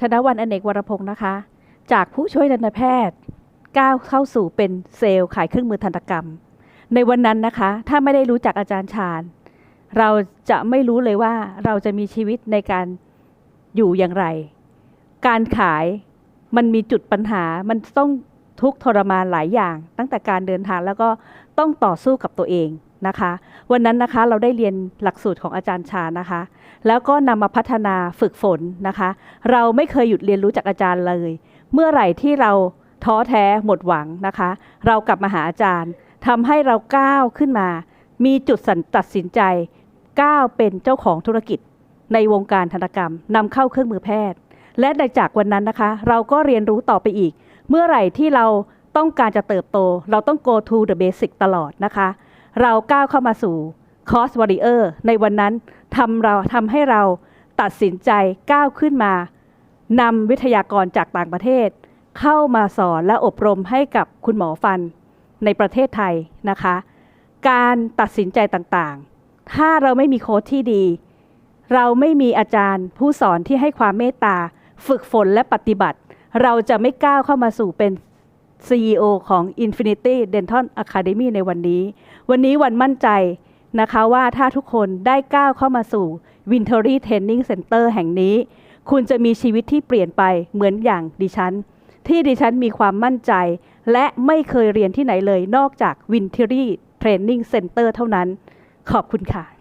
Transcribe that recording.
ธนวันอเนกวรพงศ์นะคะ จากผู้ช่วยทันตแพทย์ก้าวเข้าสู่เป็นเซลล์ขายเครื่องมือทันตกรรม ในวันนั้นนะคะ ถ้าไม่ได้รู้จักอาจารย์ชาญ เราจะไม่รู้เลยว่าเราจะมีชีวิตในการอยู่อย่างไร การขายมันมีจุดปัญหา มันต้องทุกข์ทรมานหลายอย่าง ตั้งแต่การเดินทางแล้วก็ต้องต่อสู้กับตัวเอง นะคะ วันนั้นนะคะเราได้เรียนหลักสูตรของอาจารย์ชานะคะ แล้วก็นำมาพัฒนาฝึกฝนนะคะ เราไม่เคยหยุดเรียนรู้จากอาจารย์เลย เมื่อไหร่ที่เราท้อแท้หมดหวังนะคะ เรากลับมาหาอาจารย์ทำให้เราก้าวขึ้นมา มีจุดสันตัดสินใจก้าวเป็นเจ้าของธุรกิจ ในวงการธนกรรมนำเข้าเครื่องมือแพทย์ และในจากวันนั้นนะคะ เราก็เรียนรู้ต่อไปอีก เมื่อไหร่ที่เราต้องการจะเติบโต เราต้อง go to the basic ตลอดนะคะ เราก้าวเข้ามาสู่ cost warrior ในวันนั้นทำเราทำให้เราตัดสินใจก้าวขึ้นมานำวิทยากรจากต่างประเทศ เข้ามาสอนและอบรมให้กับคุณหมอฟันในประเทศไทยนะคะ การตัดสินใจต่างๆ ถ้าเราไม่มีโค้ชที่ดี เราไม่มีอาจารย์ผู้สอนที่ให้ความเมตตา ฝึกฝนและปฏิบัติ เราจะไม่ก้าวเข้ามาสู่เป็น CEO ของ Infinity Dental Academy ในวันนี้ วันนี้วันมั่นใจนะคะว่าถ้าทุกคนได้ก้าวเข้ามาสู่ Wintery Training Center แห่งนี้ คุณจะมีชีวิตที่เปลี่ยนไปเหมือนอย่างดิฉัน ที่ดิฉันมีความมั่นใจ และไม่เคยเรียนที่ไหนเลยนอกจาก Wintery Training Center เท่านั้น ขอบคุณค่ะ